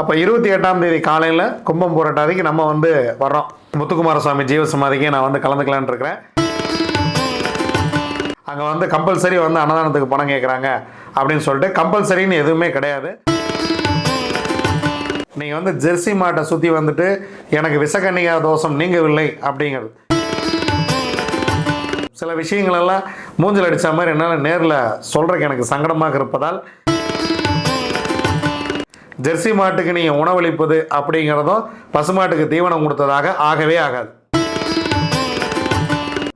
அப்போ இருபத்தி எட்டாம் தேதி காலையில் கும்பம் போராட்டாதிக்கு நம்ம வந்து வர்றோம். முத்துக்குமார சுவாமி ஜீவசமாதிக்கு நான் வந்து கலந்துக்கலான் இருக்கிறேன். அங்கே வந்து கம்பல்சரி வந்து அன்னதானத்துக்கு பணம் கேட்குறாங்க அப்படின்னு சொல்லிட்டு கம்பல்சரின்னு எதுவுமே கிடையாது. நீங்கள் வந்து ஜெர்சி மாட்டை சுற்றி வந்துட்டு எனக்கு விசக்கன்னிகா தோஷம் நீங்கவில்லை அப்படிங்கிறது. சில விஷயங்களெல்லாம் மூஞ்சல் அடித்த மாதிரி என்னால் நேரில் சொல்கிறக்கு எனக்கு சங்கடமாக இருப்பதால் ஜெர்சி மாட்டுக்கு நீங்கள் உணவளிப்பது அப்படிங்கிறதும் பசுமாட்டுக்கு தீவனம் கொடுத்ததாக ஆகவே ஆகாது.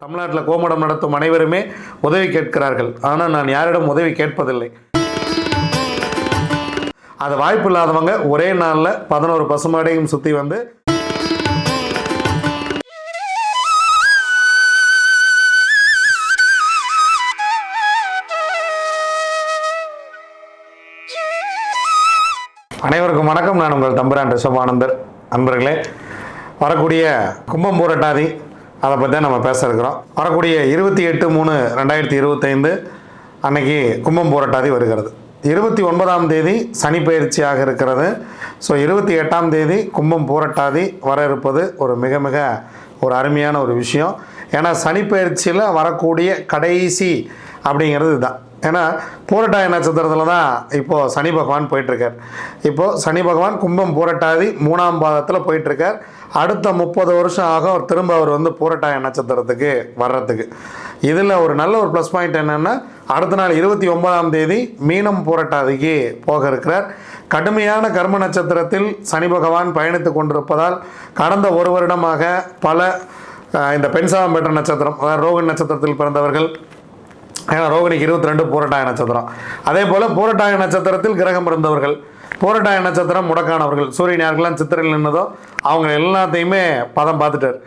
தமிழ்நாட்டில் கோமடம் நடத்தும் அனைவருமே உதவி கேட்கிறார்கள். ஆனால் நான் யாரிடம் உதவி கேட்பதில்லை. அது வாய்ப்பு இல்லாதவங்க ஒரே நாளில் பதினோரு பசுமாடையும் சுற்றி வந்து அனைவருக்கும் வணக்கம். நான் உங்கள் தம்பரான் ரிஷபானந்தர். நண்பர்களே வரக்கூடிய கும்பம் பூரட்டாதி அதை பற்றி தான் நம்ம பேச இருக்கிறோம். வரக்கூடிய இருபத்தி எட்டு மூணு ரெண்டாயிரத்தி இருபத்தைந்து அன்னைக்கு கும்பம் பூரட்டாதி வருகிறது. இருபத்தி ஒன்பதாம் தேதி சனி பயிற்சியாக இருக்கிறது. ஸோ இருபத்தி எட்டாம் தேதி கும்பம் பூரட்டாதி வர இருப்பது ஒரு மிக மிக ஒரு அருமையான ஒரு விஷயம். ஏன்னா சனிப்பயிற்சியில் வரக்கூடிய கடைசி அப்படிங்கிறது இதுதான். ஏன்னா பூரட்டாய நட்சத்திரத்தில் தான் இப்போது சனி பகவான் போயிட்டுருக்கார். இப்போது சனி பகவான் கும்பம் பூரட்டாதி மூணாம் பாதத்தில் போயிட்டுருக்கார். அடுத்த முப்பது வருஷம் ஆக அவர் திரும்ப அவர் வந்து பூரட்டாய நட்சத்திரத்துக்கு வர்றதுக்கு. இதில் ஒரு நல்ல ஒரு ப்ளஸ் பாயிண்ட் என்னென்னா அடுத்த நாள் இருபத்தி ஒன்பதாம் தேதி மீனம் பூரட்டாதிக்கு போக இருக்கிறார். கடுமையான கர்ம நட்சத்திரத்தில் சனி பகவான் பயணித்து கொண்டிருப்பதால் கடந்த ஒரு வருடமாக பல இந்த பெண்சாமம் பெற்ற நட்சத்திரம் அதாவது ரோகன் நட்சத்திரத்தில் பிறந்தவர்கள் ஏன்னா ரோகிணிக்கு இருபத்தி ரெண்டு பூரட்டாய நட்சத்திரம். அதே போல் பூரட்டாய நட்சத்திரத்தில் கிரகம் இருந்தவர்கள் பூரட்டாய நட்சத்திரம் முடக்கானவர்கள். சூரியன் யாருக்கெல்லாம் சித்திரையில் நின்னதோ அவங்க எல்லாத்தையுமே பதம் பார்த்துட்டார்.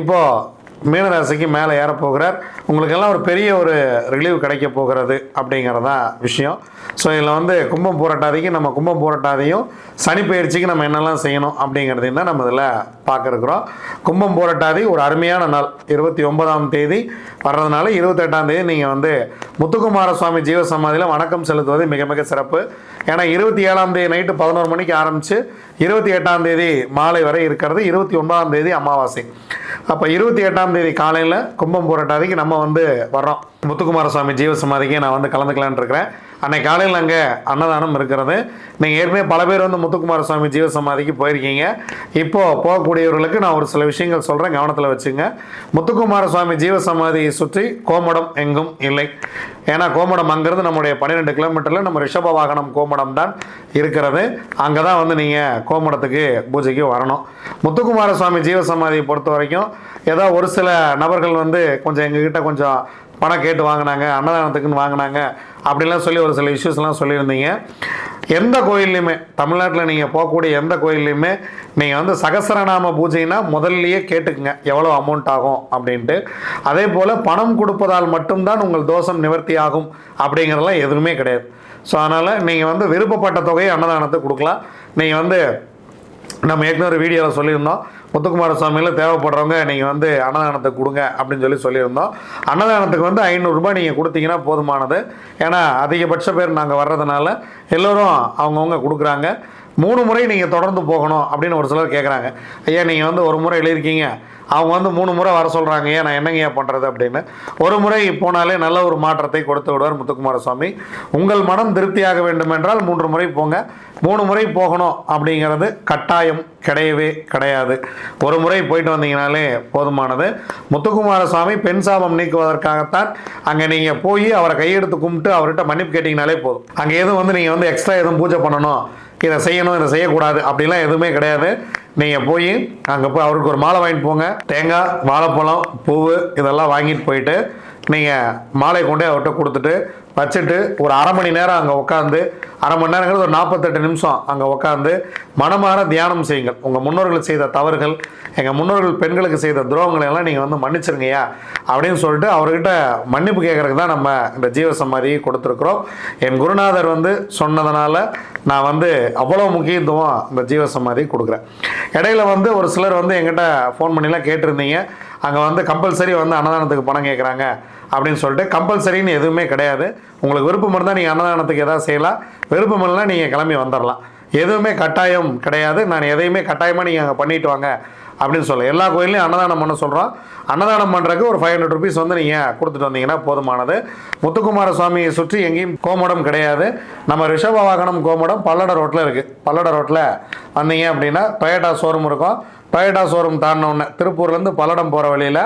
இப்போது மீனராசிக்கு மேலே ஏற போகிறார் உங்களுக்கெல்லாம் ஒரு பெரிய ஒரு ரிலீவ் கிடைக்க போகிறது அப்படிங்கிறது விஷயம். ஸோ இதில் வந்து கும்பம் பூரட்டாதிக்கு நம்ம கும்பம் போராட்டாதையும் சனி பயிற்சிக்கு நம்ம என்னெல்லாம் செய்யணும் அப்படிங்கிறதையும் தான் நம்ம இதில் பார்க்குறோம். கும்பம் போராட்டாதி ஒரு அருமையான நாள். இருபத்தி ஒன்பதாம் தேதி வர்றதுனால இருபத்தெட்டாம் தேதி நீங்கள் வந்து முத்துக்குமார சுவாமி ஜீவசமாதியில் வணக்கம் செலுத்துவது மிக மிக சிறப்பு. ஏன்னா இருபத்தி ஏழாம் தேதி நைட்டு பதினோரு மணிக்கு ஆரம்பித்து இருபத்தி எட்டாம் தேதி மாலை வரை இருக்கிறது. இருபத்தி ஒன்பதாம் தேதி அமாவாசை. அப்போ இருபத்தி எட்டாம் தேதி காலையில் கும்பம் போராட்டாதிக்கு நம்ம வந்து வர்றோம். முத்துக்குமார சுவாமி ஜீவசமாதிக்கு நான் வந்து கலந்துக்கலான்னு இருக்கிறேன். அன்னைக்கு காலையில் அங்கே அன்னதானம் இருக்கிறது. நீங்கள் ஏற்கனவே பல பேர் வந்து முத்துக்குமார சுவாமி ஜீவசமாதிக்கு போயிருக்கீங்க. இப்போது போகக்கூடியவர்களுக்கு நான் ஒரு சில விஷயங்கள் சொல்கிறேன் கவனத்தில் வச்சுங்க. முத்துக்குமார சுவாமி ஜீவசமாதியை சுற்றி கோமடம் எங்கும் இல்லை. ஏன்னா கோமடம் அங்கேருந்து நம்முடைய பன்னிரெண்டு கிலோமீட்டரில் நம்ம ரிஷப வாகனம் கோமடம் தான் இருக்கிறது. அங்கே தான் வந்து நீங்கள் கோமடத்துக்கு பூஜைக்கு வரணும். முத்துக்குமார சுவாமி ஜீவசமாதியை பொறுத்த வரைக்கும் ஏதோ ஒரு சில நபர்கள் வந்து கொஞ்சம் எங்ககிட்ட கொஞ்சம் பணம் கேட்டு வாங்கினாங்க அன்னதானத்துக்குன்னு வாங்கினாங்க அப்படிலாம் சொல்லி ஒரு சில இஷ்யூஸ்லாம் சொல்லியிருந்தீங்க. எந்த கோயில்லையுமே தமிழ்நாட்டில் நீங்கள் போகக்கூடிய எந்த கோயில்லையுமே நீங்கள் வந்து சகசரநாம பூஜைனா முதல்லையே கேட்டுக்குங்க எவ்வளோ அமௌண்ட் ஆகும் அப்படின்ட்டு. அதே போல் பணம் கொடுப்பதால் மட்டும்தான் உங்கள் தோஷம் நிவர்த்தி ஆகும் அப்படிங்கிறதெல்லாம் எதுவுமே கிடையாது. ஸோ அதனால் நீங்கள் வந்து விருப்பப்பட்ட தொகையை அன்னதானத்தை கொடுக்கலாம். நீங்கள் வந்து நம்ம ஏற்கனவே ஒரு வீடியோவில் சொல்லியிருந்தோம் முத்துக்குமார சுவாமியில் தேவைப்படுறவங்க நீங்கள் வந்து அன்னதானத்தை கொடுங்க அப்படின்னு சொல்லி சொல்லியிருந்தோம். அன்னதானத்துக்கு வந்து ஐநூறுரூபா நீங்கள் கொடுத்தீங்கன்னா போதுமானது. ஏன்னா அதிகபட்ச பேர் நாங்கள் வர்றதுனால எல்லோரும் அவங்கவுங்க கொடுக்குறாங்க. மூணு முறை நீங்கள் தொடர்ந்து போகணும் அப்படின்னு ஒரு சிலர் கேட்குறாங்க ஐயா நீங்கள் வந்து ஒரு முறை எழுதியிருக்கீங்க அவங்க வந்து மூணு முறை வர சொல்கிறாங்க ஏன் நான் என்னங்கய்யா பண்ணுறது அப்படின்னு. ஒரு முறை போனாலே நல்ல ஒரு மாற்றத்தை கொடுத்து விடுவார் முத்துக்குமார சுவாமி உங்கள் மனம் திருப்தியாக வேண்டும் என்றால் மூன்று முறை போங்க. மூணு முறை போகணும் அப்படிங்கிறது கட்டாயம் கிடையவே கிடையாது. ஒரு முறை போயிட்டு வந்தீங்கனாலே போதுமானது. முத்துக்குமார சுவாமி பெண் சாபம் நீக்குவதற்காகத்தான் அங்கே நீங்கள் போய் அவரை கையெடுத்து கும்பிட்டு அவர்கிட்ட மன்னிப்பு கேட்டிங்கனாலே போதும். அங்கே எதுவும் வந்து நீங்கள் வந்து எக்ஸ்ட்ரா எதுவும் பூஜை பண்ணணும். இதை செய்யணும் இதை செய்யக்கூடாது அப்படிலாம் எதுவுமே கிடையாது. நீங்கள் போய் அங்கே போய் அவருக்கு ஒரு மாலை வாங்கிட்டு போங்க. தேங்காய் வாழைப்பழம் பூவு இதெல்லாம் வாங்கிட்டு போயிட்டு நீங்கள் மாலை கொண்டே அவர்கிட்ட கொடுத்துட்டு வச்சுட்டு ஒரு அரை மணி நேரம் அங்கே உட்காந்து அரை மணி நேரங்கிறது ஒரு நாற்பத்தெட்டு நிமிஷம் அங்கே உட்காந்து மனமார தியானம் செய்யுங்கள். உங்கள் முன்னோர்கள் செய்த தவறுகள் எங்கள் முன்னோர்கள் பெண்களுக்கு செய்த துரோகங்களை எல்லாம் நீங்கள் வந்து மன்னிச்சிருங்கய்யா அப்படின்னு சொல்லிட்டு அவர்கிட்ட மன்னிப்பு கேட்கறதுக்கு தான் நம்ம இந்த ஜீவசமாதி கொடுத்துருக்குறோம். என் குருநாதர் வந்து சொன்னதுனால நான் வந்து அவ்வளோ முக்கியத்துவம் இந்த ஜீவசமாதி கொடுக்குறேன். இடையில வந்து ஒரு சிலர் வந்து எங்கிட்ட ஃபோன் பண்ணிலாம் கேட்டிருந்தீங்க. அங்கே வந்து கம்பல்சரி வந்து அன்னதானத்துக்கு பணம் கேட்குறாங்க அப்படின்னு சொல்லிட்டு கம்பல்சரின்னு எதுவுமே கிடையாது. உங்களுக்கு விருப்பம் இருந்தால் நீங்கள் அன்னதானத்துக்கு எதாவது செய்யலாம். விருப்பம் இல்லைனா நீங்கள் கிளம்பி வந்துடலாம் எதுவுமே கட்டாயம் கிடையாது. நான் எதையுமே கட்டாயமாக நீங்கள் அங்கே பண்ணிட்டு வாங்க. அப்படின்னு சொல்லலாம் எல்லா கோயிலையும் அன்னதானம் பண்ண சொல்கிறோம் அன்னதானம் பண்ணுறதுக்கு ஒரு ஃபைவ் ஹண்ட்ரட் ருபீஸ் வந்து நீங்கள் கொடுத்துட்டு வந்தீங்கன்னா போதுமானது. முத்துக்குமார சுவாமியை சுற்றி எங்கேயும் கோமடம் கிடையாது. நம்ம ரிஷப வாகனம் கோமடம் பல்லட ரோட்டில் இருக்குது பல்லட ரோட்டில் வந்தீங்க அப்படின்னா டொயேட்டா ஷோரூம் இருக்கும். டொயேட்டா ஷோரூம் தாண்டின உடனே திருப்பூர்லேருந்து பல்லடம் போகிற வழியில்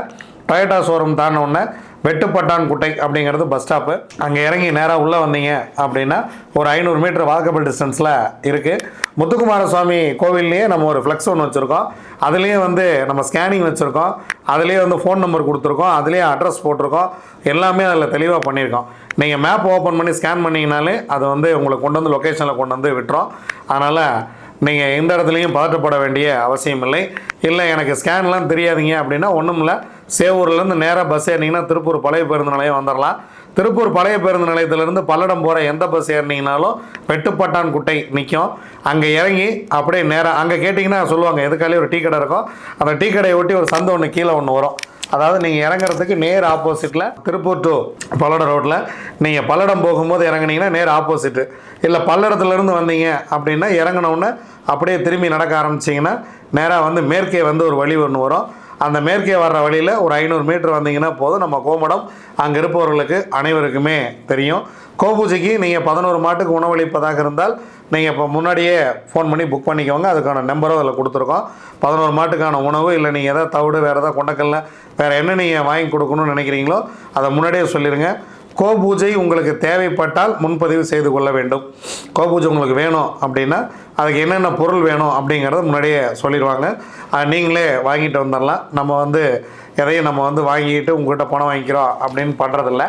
டொயேட்டா ஷோரூம் தாண்டின வெட்டுப்பட்டான் குட்டை அப்படிங்கிறது பஸ் ஸ்டாப்பு. அங்கே இறங்கி நேராக உள்ளே வந்தீங்க அப்படின்னா ஒரு ஐநூறு மீட்டர் வாக்கபிள் டிஸ்டன்ஸில் இருக்குது முத்துக்குமார சுவாமி கோவில்லையே நம்ம ஒரு ஃப்ளெக்ஸ் ஒன்று வச்சுருக்கோம். அதுலேயே வந்து நம்ம ஸ்கேனிங் வச்சுருக்கோம். அதுலேயே வந்து ஃபோன் நம்பர் கொடுத்துருக்கோம். அதுலேயே அட்ரஸ் போட்டிருக்கோம். எல்லாமே அதில் தெளிவாக பண்ணியிருக்கோம். நீங்கள் மேப் ஓப்பன் பண்ணி ஸ்கேன் பண்ணிங்கனாலே அது வந்து உங்களுக்கு கொண்டு வந்து லொக்கேஷனில் கொண்டு வந்து விட்டுரும். அதனால் நீங்கள் எந்த இடத்துலையும் பதட்டப்பட வேண்டிய அவசியம் இல்லை இல்லை எனக்கு ஸ்கேன்லாம் தெரியாதீங்க அப்படின்னா ஒன்றும் இல்லை சேவூர்லேருந்து நேராக பஸ் ஏறினீங்கன்னா திருப்பூர் பழைய பேருந்து நிலையம் வந்துடலாம் திருப்பூர் பழைய பேருந்து நிலையத்திலேருந்து பல்லடம் போகிற எந்த பஸ் ஏறினீங்கனாலும் வெட்டுப்பட்டான் குட்டை நிற்கும் அங்கே இறங்கி அப்படியே நேராக அங்கே கேட்டிங்கன்னா சொல்லுவாங்க எதுக்காலே ஒரு டீ கடை இருக்கும். அந்த டீ கடையை ஒட்டி ஒரு சந்தை ஒன்று கீழே ஒன்று வரும். அதாவது நீங்கள் இறங்குறதுக்கு நேர் ஆப்போசிட்டில் திருப்பூர் டு பல்லடம் ரோட்டில் நீங்கள் பல்லடம் போகும்போது இறங்குனீங்கன்னா நேர் ஆப்போசிட்டு இல்லை பல்லடத்துலேருந்து வந்தீங்க அப்படின்னா இறங்குன அப்படியே திரும்பி நடக்க ஆரம்பிச்சிங்கன்னா நேராக வந்து மேற்கே வந்து ஒரு வழி ஒன்று வரும். அந்த மேற்கே வர்ற வழியில் ஒரு ஐநூறு மீட்டர் வந்தீங்கன்னா போதும். நம்ம கோமடம் அங்கே இருப்பவர்களுக்கு அனைவருக்குமே தெரியும். கோபூஜைக்கு நீங்கள் பதினோரு மாட்டுக்கு உணவளிப்பதாக இருந்தால் நீங்கள் இப்போ முன்னாடியே ஃபோன் பண்ணி புக் பண்ணிக்கோங்க. அதுக்கான நம்பரும் அதில் கொடுத்துருக்கோம். பதினோரு மாட்டுக்கான உணவு இல்லை நீங்கள் எதாவது தவிடு வேறு எதாவது கொண்டக்கல்ல வேறு என்ன நீங்கள் வாங்கி கொடுக்கணும்னு நினைக்கிறீங்களோ அதை முன்னாடியே சொல்லிடுங்க கோபூஜை உங்களுக்கு தேவைப்பட்டால் முன்பதிவு செய்து கொள்ள வேண்டும். கோபூஜை உங்களுக்கு வேணும் அப்படின்னா அதுக்கு என்னென்ன பொருள் வேணும் அப்படிங்கிறத முன்னாடியே சொல்லிடுவாங்க. நீங்களே வாங்கிட்டு வந்துடலாம். நம்ம வந்து எதையும் நம்ம வந்து வாங்கிட்டு உங்கள்கிட்ட பணம் வாங்கிக்கிறோம் அப்படின்னு பண்ணுறதில்ல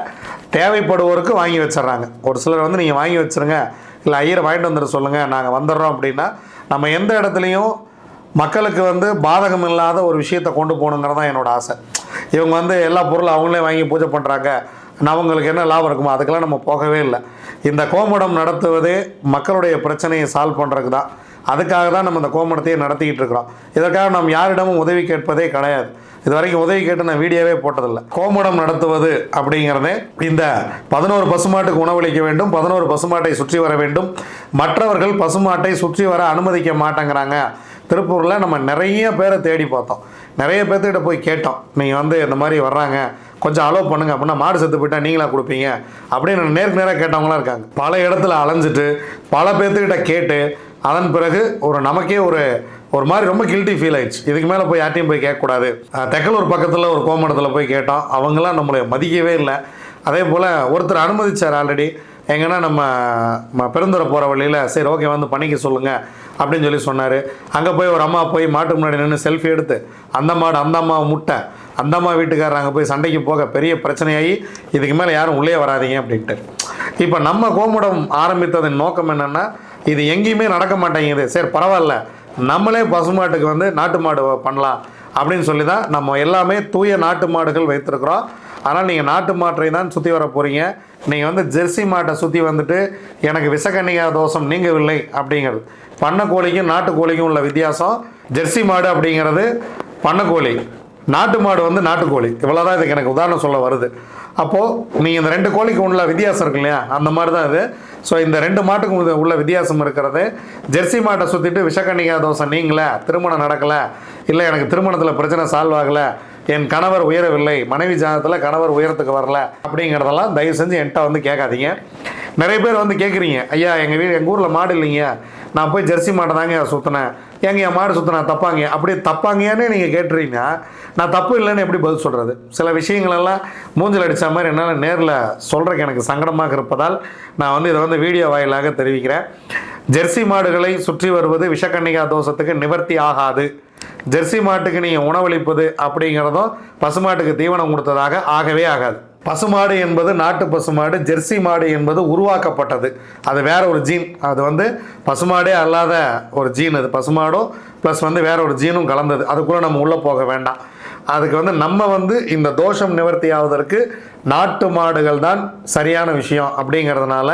தேவைப்படுவோருக்கு வாங்கி வச்சிடுறாங்க. ஒரு சிலர் வந்து நீங்கள் வாங்கி வச்சுருங்க இல்லை ஐயரை வாங்கிட்டு வந்துட சொல்லுங்கள் நாங்கள் வந்துடுறோம் அப்படின்னா நம்ம எந்த இடத்துலையும் மக்களுக்கு வந்து பாதகம் இல்லாத ஒரு விஷயத்தை கொண்டு போகணுங்கிறது தான் என்னோடய ஆசை. இவங்க வந்து எல்லா பொருளும் அவங்களே வாங்கி பூஜை பண்ணுறாங்க அவங்களுக்கு என்ன லாபம் இருக்குமோ அதுக்கெல்லாம் நம்ம போகவே இல்லை. இந்த கோமடம் நடத்துவதே மக்களுடைய பிரச்சனையை சால்வ் பண்ணுறதுக்கு தான். அதுக்காக தான் நம்ம இந்த கோமடத்தையே நடத்திக்கிட்டு இருக்கிறோம். இதற்காக நாம் யாரிடமும் உதவி கேட்பதே கிடையாது. இது வரைக்கும் உதவி கேட்டு நான் வீடியோவே போட்டதில்லை. கோமடம் நடத்துவது அப்படிங்கிறதே இந்த பதினோரு பசுமாட்டுக்கு உணவளிக்க வேண்டும் பதினோரு பசுமாட்டை சுற்றி வர வேண்டும். மற்றவர்கள் பசுமாட்டை சுற்றி வர அனுமதிக்க மாட்டேங்கிறாங்க. திருப்பூரில் நம்ம நிறைய பேரை தேடி பார்த்தோம். நிறைய பேர்த்துக்கிட்ட போய் கேட்டோம். நீங்கள் வந்து இந்த மாதிரி வர்றாங்க. கொஞ்சம் அலோவ் பண்ணுங்க அப்படின்னா மாடு செத்து போயிட்டா நீங்களா கொடுப்பீங்க அப்படின்னு நேருக்கு நேராக கேட்டவங்களாம் இருக்காங்க. பல இடத்துல அலைஞ்சிட்டு பல பேர்த்துக்கிட்ட கேட்டு அதன் பிறகு ஒரு நமக்கே ஒரு ஒரு மாதிரி ரொம்ப கில்ட்டி ஃபீல் ஆயிடுச்சு. இதுக்கு மேலே போய் யார்ட்டையும் போய் கேட்கக்கூடாது. தெக்கலூர் பக்கத்தில் ஒரு கோமடத்தில் போய் கேட்டோம். அவங்களாம் நம்மளை மதிக்கவே இல்லை. அதே போல் ஒருத்தர் அனுமதிச்சார் ஆல்ரெடி எங்கன்னா நம்ம ம- போகிற வழியில் சரி ஓகே வந்து பண்ணிக்க சொல்லுங்கள் அப்படின்னு சொல்லி சொன்னார். அங்கே போய் ஒரு அம்மா போய் மாட்டு முன்னாடி நின்று செல்ஃபி எடுத்து அந்த மாடு அந்த அம்மா முட்டை. அந்தம்மா வீட்டுக்காரர் அங்கே போய் சண்டைக்கு போக பெரிய பிரச்சனையாகி இதுக்கு மேலே யாரும் உள்ளே வராதீங்க அப்படின்ட்டு. இப்போ நம்ம கோமுடம் ஆரம்பித்ததன் நோக்கம் என்னென்னா இது எங்கேயுமே நடக்க மாட்டேங்குது. சரி பரவாயில்ல. நம்மளே பசுமாட்டுக்கு வந்து நாட்டு மாடு பண்ணலாம் அப்படின்னு சொல்லி தான் நம்ம எல்லாமே தூய நாட்டு மாடுகள் வைத்திருக்கிறோம். ஆனால் நீங்கள் நாட்டு மாட்டை தான் சுற்றி வர போகிறீங்க நீங்கள் வந்து ஜெர்சி மாட்டை சுற்றி வந்துட்டு எனக்கு விஷக்கன்னிகா தோஷம் நீங்கவில்லை அப்படிங்கிறது. பண்ணை கோழிக்கும் நாட்டு கோழிக்கும் உள்ள வித்தியாசம் ஜெர்சி மாடு அப்படிங்கிறது பண்ணை கோழி. நாட்டு மாடு வந்து நாட்டுக்கோழி. இவ்வளோதான் இதுக்கு எனக்கு உதாரணம் சொல்ல வருது. அப்போது நீங்கள் இந்த ரெண்டு கோழிக்கு உள்ள வித்தியாசம் இருக்கு இல்லையா? அந்த மாதிரி தான் இது. ஸோ இந்த ரெண்டு மாட்டுக்கும் உள்ள- வித்தியாசம் இருக்கிறது. ஜெர்சி மாட்டை சுற்றிட்டு விஷக்கன்னிகா தோசை நீங்களே திருமணம் நடக்கலை இல்லை எனக்கு திருமணத்தில் பிரச்சனை சால்வ் ஆகலை என் கணவர் உயரவில்லை மனைவி ஜாதகத்தில் கணவர் உயரத்துக்கு வரல அப்படிங்கிறதெல்லாம் தயவு செஞ்சு என்கிட்ட வந்து கேட்காதீங்க. நிறைய பேர் வந்து கேட்குறீங்க ஐயா எங்கள் வீடு எங்கள் ஊரில் மாடு இல்லைங்க. நான் போய் ஜெர்சி மாட்டை தாங்க சுற்றினேன் ஏங்க என் மாடு சுற்றினா தப்பாங்க. அப்படி தப்பாங்கன்னு நீங்கள் கேட்டுறீங்கன்னா நான் தப்பு இல்லைன்னு எப்படி பதில் சொல்கிறது சில விஷயங்களெல்லாம் மூஞ்சில் அடித்த மாதிரி என்னால் நேரில் சொல்கிறக்கு எனக்கு சங்கடமாக இருப்பதால் நான் வந்து இதை வந்து வீடியோ வாயிலாக தெரிவிக்கிறேன். ஜெர்சி மாடுகளை சுற்றி வருவது விஷக்கன்னிகா தோஷத்துக்கு நிவர்த்தி ஆகாது. ஜெர்சி மாட்டுக்கு நீங்கள் உணவளிப்பது அப்படிங்கிறதும் பசுமாட்டுக்கு தீவனம் கொடுத்ததாக ஆகவே ஆகாது. பசுமாடு என்பது நாட்டு பசுமாடு ஜெர்சி மாடு என்பது உருவாக்கப்பட்டது. அது வேற ஒரு ஜீன் அது வந்து பசுமாடே அல்லாத ஒரு ஜீன் அது. பசுமாடும் ப்ளஸ் வந்து வேற ஒரு ஜீனும் கலந்தது. அதுக்குள்ளே நம்ம உள்ளே போக வேண்டாம். அதுக்கு வந்து நம்ம வந்து இந்த தோஷம் நிவர்த்தி ஆவதற்கு நாட்டு மாடுகள் தான் சரியான விஷயம் அப்படிங்கிறதுனால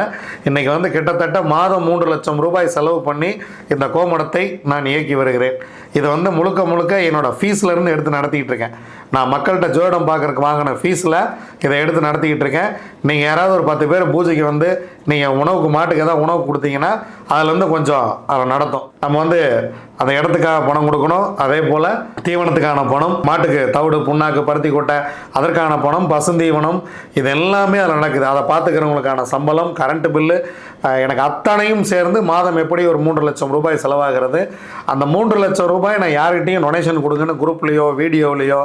இன்றைக்கி வந்து கிட்டத்தட்ட மாதம் மூன்று லட்சம் ரூபாய் செலவு பண்ணி இந்த கோமடத்தை நான் இயக்கி வருகிறேன். இதை வந்து முழுக்க முழுக்க என்னோட ஃபீஸ்லேருந்து எடுத்து நடத்திக்கிட்டு இருக்கேன். நான் மக்கள்கிட்ட ஜோடம் பார்க்கறதுக்கு வாங்கின ஃபீஸில் இதை எடுத்து நடத்திக்கிட்டு இருக்கேன். நீங்கள் யாராவது ஒரு பத்து பேர் பூஜைக்கு வந்து நீங்கள் உணவுக்கு மாட்டுக்கு ஏதாவது உணவு கொடுத்தீங்கன்னா அதுலேருந்து கொஞ்சம் அதை நடத்தும். நம்ம வந்து அந்த இடத்துக்காக பணம் கொடுக்கணும். அதே போல் தீவனத்துக்கான பணம் மாட்டுக்கு தவிடு புண்ணாக்கு பருத்தி கொட்டை அதற்கான பணம் பசுந்தீவனம் இது எல்லாமே அதில் நடக்குது. அதை பார்த்துக்கிறவங்களுக்கான சம்பளம் கரண்ட் பில்லு எனக்கு அத்தனையும் சேர்ந்து மாதம் எப்படி ஒரு மூன்று லட்சம் ரூபாய் செலவாகிறது அந்த மூன்று லட்சம் ரூபாய் நான் யார்கிட்டையும் டொனேஷன் கொடுங்கன்னு குரூப்லேயோ வீடியோவிலையோ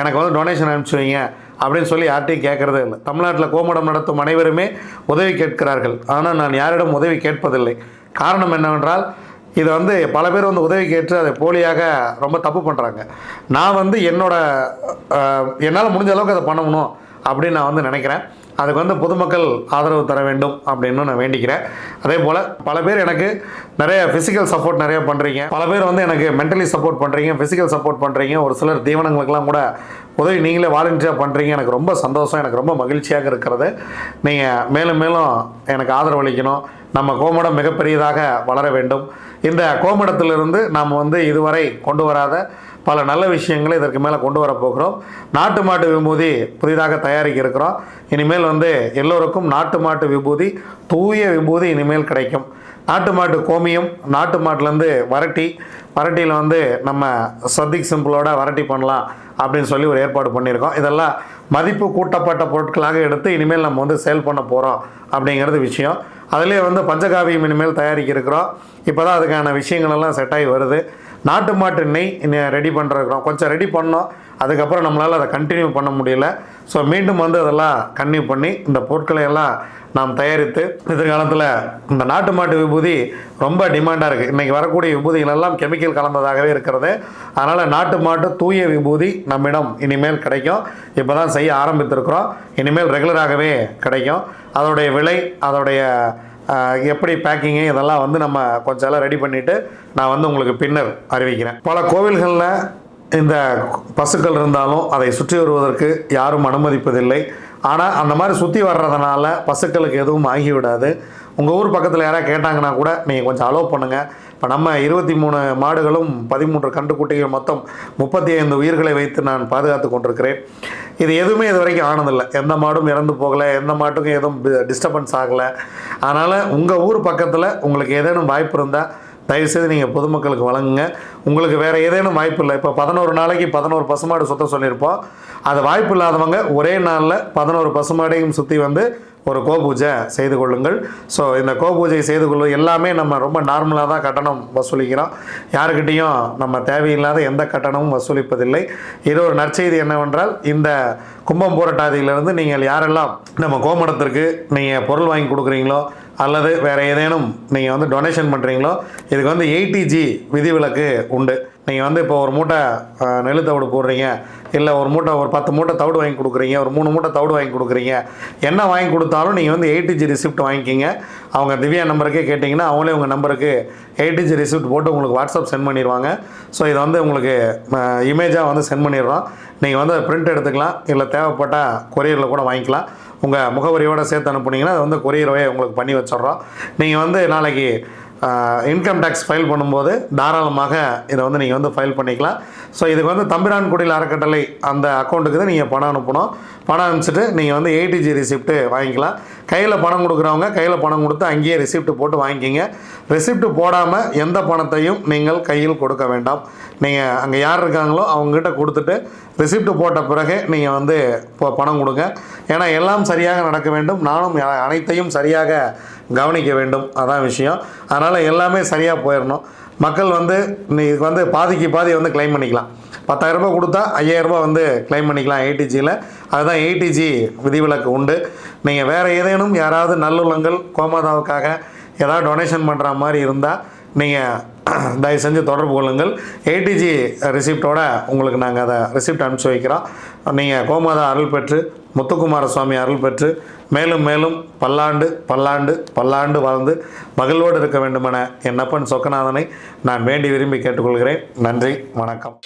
எனக்கு வந்து டொனேஷன் அனுப்பிச்சி வைங்க. அப்படின்னு சொல்லி யார்ட்டையும் கேட்குறதே இல்லை. தமிழ்நாட்டில் கோமடம் நடத்தும் அனைவருமே உதவி கேட்கிறார்கள். ஆனால் நான் யாரிடம் உதவி கேட்பதில்லை. காரணம் என்னவென்றால் இதை வந்து பல பேர் வந்து உதவி கேட்டு அதை போலியாக ரொம்ப தப்பு பண்ணுறாங்க நான் வந்து என்னோட என்னால் முடிஞ்ச அளவுக்கு அதை பண்ணணும் அப்படின்னு நான் வந்து நினைக்கிறேன். அதுக்கு வந்து பொதுமக்கள் ஆதரவு தர வேண்டும் அப்படின்னு நான் வேண்டிக்கிறேன். அதே போல் பல பேர் எனக்கு நிறைய ஃபிசிக்கல் சப்போர்ட் நிறைய பண்ணுறீங்க பல பேர் வந்து எனக்கு மென்டலி சப்போர்ட் பண்ணுறீங்க ஃபிசிக்கல் சப்போர்ட் பண்ணுறீங்க ஒரு சிலர் தீவனங்களுக்கெல்லாம் கூட உதவி நீங்களே வாலண்டியராக பண்ணுறீங்க எனக்கு ரொம்ப சந்தோஷம். எனக்கு ரொம்ப மகிழ்ச்சியாக இருக்கிறது. நீங்கள் மேலும் மேலும் எனக்கு ஆதரவளிக்கணும். நம்ம கோமடம் மிகப்பெரியதாக வளர வேண்டும். இந்த கோமடத்திலிருந்து நாம் வந்து இதுவரை கொண்டு வராத பல நல்ல விஷயங்களை இதற்கு மேலே கொண்டு வர போகிறோம். நாட்டு மாட்டு விபூதி புதிதாக தயாரிக்க இருக்கிறோம். இனிமேல் வந்து எல்லோருக்கும் நாட்டு மாட்டு விபூதி தூய விபூதி இனிமேல் கிடைக்கும். நாட்டு மாட்டு கோமியம் நாட்டு மாட்டிலேருந்து வரட்டி வரட்டியில் வந்து நம்ம சத்திக் சிம்பிளோட வரட்டி பண்ணலாம். அப்படின்னு சொல்லி ஒரு ஏற்பாடு பண்ணியிருக்கோம். இதெல்லாம் மதிப்பு கூட்டப்பட்ட பொருட்களாக எடுத்து இனிமேல் நம்ம வந்து சேல் பண்ண போகிறோம் அப்படிங்கிறது விஷயம். அதுலேயே வந்து பஞ்சகாவியம் இனிமேல் தயாரிக்க இருக்கிறோம் இப்போ தான் அதுக்கான விஷயங்கள் எல்லாம் செட் ஆகி வருது. நாட்டு மாட்டு நெய் ரெடி பண்ணுறோம் கொஞ்சம் ரெடி பண்ணோம். அதுக்கப்புறம் நம்மளால் அதை கண்டினியூ பண்ண முடியல. ஸோ மீண்டும் வந்து அதெல்லாம் கன்னியூ பண்ணி இந்த பொருட்களை எல்லாம் நாம் தயாரித்து எதிர்காலத்தில் இந்த நாட்டு மாட்டு விபூதி ரொம்ப டிமாண்டாக இருக்குது இன்றைக்கி வரக்கூடிய விபூதிகள் எல்லாம் கெமிக்கல் கலந்ததாகவே இருக்கிறது. அதனால் நாட்டு மாட்டு தூய விபூதி நம்மிடம் இனிமேல் கிடைக்கும். இப்போ தான் செய்ய ஆரம்பித்திருக்கிறோம். இனிமேல் ரெகுலராகவே கிடைக்கும். அதோடைய விலை அதோடைய எப்படி பேக்கிங்கு இதெல்லாம் வந்து நம்ம கொஞ்சம் எல்லாம் ரெடி பண்ணிவிட்டு நான் வந்து உங்களுக்கு பின்னர் அறிவிக்கிறேன். பல கோவில்களில் இந்த பசுக்கள் இருந்தாலும் அதை சுற்றி வருவதற்கு யாரும் அனுமதிப்பதில்லை. ஆனால் அந்த மாதிரி சுற்றி வர்றதுனால பசுக்களுக்கு எதுவும் ஆகிவிடாது. உங்கள் ஊர் பக்கத்தில் யாராவது கேட்டாங்கன்னா கூட நீங்கள் கொஞ்சம் அலோவ் பண்ணுங்கள் இப்போ நம்ம இருபத்தி மூணு மாடுகளும் பதிமூன்று கண்டுக்குட்டிகள் மொத்தம் முப்பத்தி ஐந்து உயிர்களை வைத்து நான் பாதுகாத்து கொண்டிருக்கிறேன். இது எதுவுமே இது வரைக்கும் ஆனதில்லை. எந்த மாடும் இறந்து போகலை எந்த மாட்டுக்கும் எதுவும் டிஸ்டர்பன்ஸ் ஆகலை. அதனால் உங்கள் ஊர் பக்கத்தில் உங்களுக்கு ஏதேனும் வாய்ப்பு இருந்தால் தயவுசெய்து நீங்கள் பொதுமக்களுக்கு வழங்குங்க. உங்களுக்கு வேறு ஏதேனும் வாய்ப்பு இல்லை. இப்போ பதினோரு நாளைக்கு பதினோரு பசுமாடு சுற்ற சொல்லியிருப்போம். அது வாய்ப்பு இல்லாதவங்க ஒரே நாளில் பதினோரு பசுமாடையும் சுற்றி வந்து ஒரு கோபூஜை செய்து கொள்ளுங்கள். ஸோ இந்த கோபூஜை செய்து கொள்வது எல்லாமே நம்ம ரொம்ப நார்மலாக தான் கட்டணம் வசூலிக்கிறோம். யாருக்கிட்டேயும் நம்ம தேவையில்லாத எந்த கட்டணமும் வசூலிப்பதில்லை. இது ஒரு நற்செய்தி என்னவென்றால் இந்த கும்பம் போராட்டாதியிலிருந்து நீங்கள் யாரெல்லாம் நம்ம கோமடத்திற்கு நீங்கள் பொருள் வாங்கி கொடுக்குறீங்களோ அல்லது வேறு ஏதேனும் நீங்கள் வந்து டொனேஷன் பண்ணுறீங்களோ இதுக்கு வந்து எயிட்டிஜி விதிவிலக்கு உண்டு. நீங்கள் வந்து இப்போ ஒரு மூட்டை நெல் தவிடு போடுறீங்க இல்லை ஒரு மூட்டை ஒரு பத்து மூட்டை தவிடு வாங்கி கொடுக்குறீங்க ஒரு மூணு மூட்டை தவிடு வாங்கி கொடுக்குறீங்க என்ன வாங்கி கொடுத்தாலும் நீங்கள் வந்து எயிட்டிஜி ரிசிப்ட் வாங்கிக்கிங்க. அவங்க திவ்யா நம்பருக்கே கேட்டிங்கன்னா அவங்களே உங்கள் நம்பருக்கு எயிட்டிஜி ரிசிப்ட் போட்டு உங்களுக்கு வாட்ஸ்அப் சென்ட் பண்ணிடுவாங்க ஸோ இதை வந்து உங்களுக்கு இமேஜாக வந்து சென்ட் பண்ணிடுறோம். நீங்கள் வந்து பிரிண்ட் எடுத்துக்கலாம் இல்லை தேவைப்பட்டால் கொரியரில் கூட வாங்கிக்கலாம். உங்கள் முகவரியோடு சேர்த்து அனுப்புனீங்கன்னா அது வந்து கொரியரவே உங்களுக்கு பண்ணி வச்சிடுறோம். நீங்கள் வந்து நாளைக்கு இன்கம் டேக்ஸ் ஃபைல் பண்ணும்போது தாராளமாக இதை வந்து நீங்கள் வந்து ஃபைல் பண்ணிக்கலாம். ஸோ இதுக்கு வந்து தம்பிரான் குடியில் அறக்கட்டளை அந்த அக்கௌண்ட்டுக்கு தான் நீங்கள் பணம் அனுப்பணும். பணம் அனுப்பிச்சிட்டு நீங்கள் வந்து ஏடிஜி ரிசிப்ட்டு வாங்கிக்கலாம். கையில் பணம் கொடுக்குறவங்க கையில் பணம் கொடுத்து அங்கேயே ரெசிப்ட் போட்டு வாங்கிக்கிங்க. ரெசிப்ட் போடாமல் எந்த பணத்தையும் நீங்கள் கையில் கொடுக்க வேண்டாம். நீங்கள் அங்கே யார் இருக்காங்களோ அவங்ககிட்ட கொடுத்துட்டு ரெசிப்ட் போட்ட பிறகு நீங்கள் வந்து இப்போ பணம் கொடுங்க. ஏன்னா எல்லாம் சரியாக நடக்க வேண்டும். நானும் அனைத்தையும் சரியாக கவனிக்க வேண்டும். அதான் விஷயம். அதனால் எல்லாமே சரியாக போயிடணும். மக்கள் வந்து இதுக்கு வந்து பாதிக்கு பாதி வந்து க்ளைம் பண்ணிக்கலாம். பத்தாயிரம் ரூபாய் கொடுத்தா ஐயாயிரம் ரூபாய் வந்து கிளைம் பண்ணிக்கலாம் ஏடிஜியில் அதுதான் ஏடிஜி விதிவிலக்கு உண்டு. நீங்கள் வேறு ஏதேனும் யாராவது நல்லுள்ளங்கள் கோமாதாவுக்காக ஏதாவது டொனேஷன் பண்ணுற மாதிரி இருந்தால் நீங்கள் தயவு செஞ்சு தொடர்பு கொள்ளுங்கள். ஏடிஜி ரிசிப்டோட உங்களுக்கு நாங்கள் அதை ரிசிப்ட் அனுப்பிச்சி வைக்கிறோம். நீங்கள் கோமாதா அருள் பெற்று முத்துக்குமார சுவாமி அருள் பெற்று மேலும் மேலும் பல்லாண்டு பல்லாண்டு பல்லாண்டு வாழ்ந்து மகிழ்வோடு இருக்க வேண்டுமென என் அப்பன் சொக்கநாதனை நான் வேண்டி விரும்பி கேட்டுக்கொள்கிறேன். நன்றி வணக்கம்.